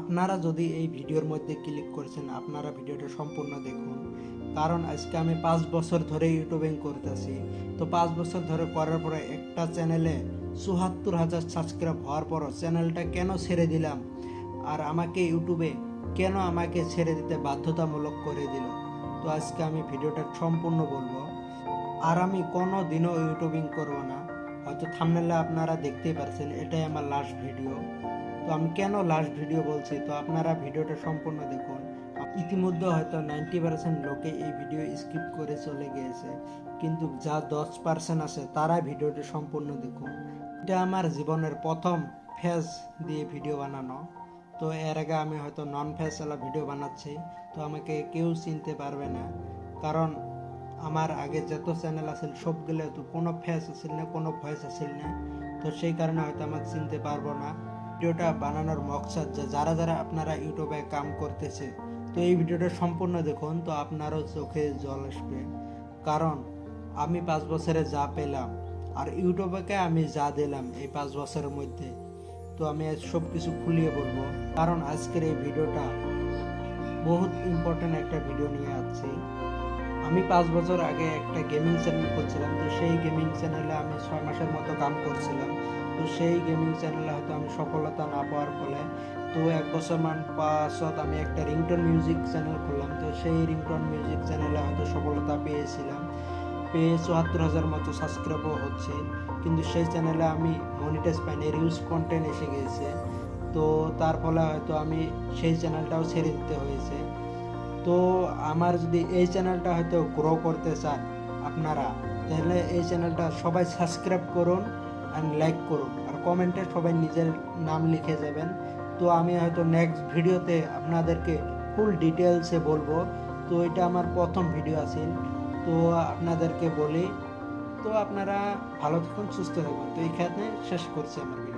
আপনারা যদি এই ভিডিওর মধ্যে ক্লিক করেছেন, আপনারা ভিডিওটা সম্পূর্ণ দেখুন। কারণ আজকে আমি পাঁচ বছর ধরে ইউটিউবিং করতেছি। তো পাঁচ বছর ধরে করার পরে একটা চ্যানেলে চুহাত্তর হাজার সাবস্ক্রাইব হওয়ার পরও চ্যানেলটা কেন ছেড়ে দিলাম? আর আমাকে ইউটিউবে কেন আমাকে ছেড়ে দিতে বাধ্যতামূলক করে দিল? তো আজকে আমি ভিডিওটা সম্পূর্ণ বলব। আর আমি কোনো দিনও ইউটিউবিং করব না। হয়তো থামনেলে আপনারা দেখতেই পারছেন, এটাই আমার লাস্ট ভিডিও তো আমি কেন লাস্ট ভিডিও বলছি? তো আপনারা ভিডিওটা সম্পূর্ণ দেখুন। ইতিমধ্যে হয়তো নাইনটি পার্সেন্ট লোকে এই ভিডিও স্কিপ করে চলে গিয়েছে। কিন্তু যা দশ পার্সেন্ট আছে তারা ভিডিওটি সম্পূর্ণ দেখুন। এটা আমার জীবনের প্রথম ফেজ দিয়ে ভিডিও বানানো। তো এর আগে আমি হয়তো নন ফেসওয়ালা ভিডিও বানাচ্ছি। তো আমাকে কেউ চিনতে পারবে না। কারণ আমার আগে যত চ্যানেল আছিল সবগুলো তো কোনো ফেস আছিল না, কোনো ভয়েস আছিল না। তো সেই কারণে হয়তো আমাকে চিনতে পারব না। ভিডিওটা বানানোর মকসাদ যে যারা যারা আপনারা ইউটিউবে কাম করতেছে, তো এই ভিডিওটা সম্পূর্ণ দেখুন, তো আপনারও চোখে জল আসবে। কারণ আমি পাঁচ বছরে যা পেলাম, আর ইউটিউবেকে আমি যা দিলাম এই পাঁচ বছরের মধ্যে, তো আমি সব কিছু খুলিয়ে বলব। কারণ আজকের এই ভিডিওটা বহুত ইম্পর্টেন্ট একটা ভিডিও নিয়ে আসছি। আমি পাঁচ বছর আগে একটা গেমিং চ্যানেল খুলছিলাম সেই গেমিং চ্যানেলে আমি ছয় মাসের মতো কাম করছিলাম। তো সেই গেমিং চ্যানেলে হয়তো আমি সফলতা না পাওয়ার ফলে তো এক বছর মান পাঁচত আমি একটা রিংটন মিউজিক চ্যানেল খুললাম। তো সেই রিংটন মিউজিক চ্যানেলে হয়তো সফলতা পেয়েছিলাম। পেয়ে চুয়াত্তর হাজার মতো সাবস্ক্রাইবও হচ্ছে। কিন্তু সেই চ্যানেলে আমি মনিটাইজ পাইনি রিউজ কন্টেন্ট এসে গিয়েছে তো তার ফলে হয়তো আমি সেই চ্যানেলটাও ছেড়ে দিতে হয়েছে। তো আমার যদি এই চ্যানেলটা হয়তো গ্রো করতে চান আপনারা, তাহলে এই চ্যানেলটা সবাই সাবস্ক্রাইব করুন অ্যান্ড লাইক করুন। আর কমেন্টে সবাই নিজের নাম লিখে যাবেন। তো আমি হয়তো নেক্সট ভিডিওতে আপনাদেরকে ফুল ডিটেলসে বলব। তো এটা আমার প্রথম ভিডিও আছে তো আপনাদেরকে বলি, তো আপনারা ভালো থাকুন, সুস্থ থাকুন। তো এইখানে শেষ করছি আমার ভিডিও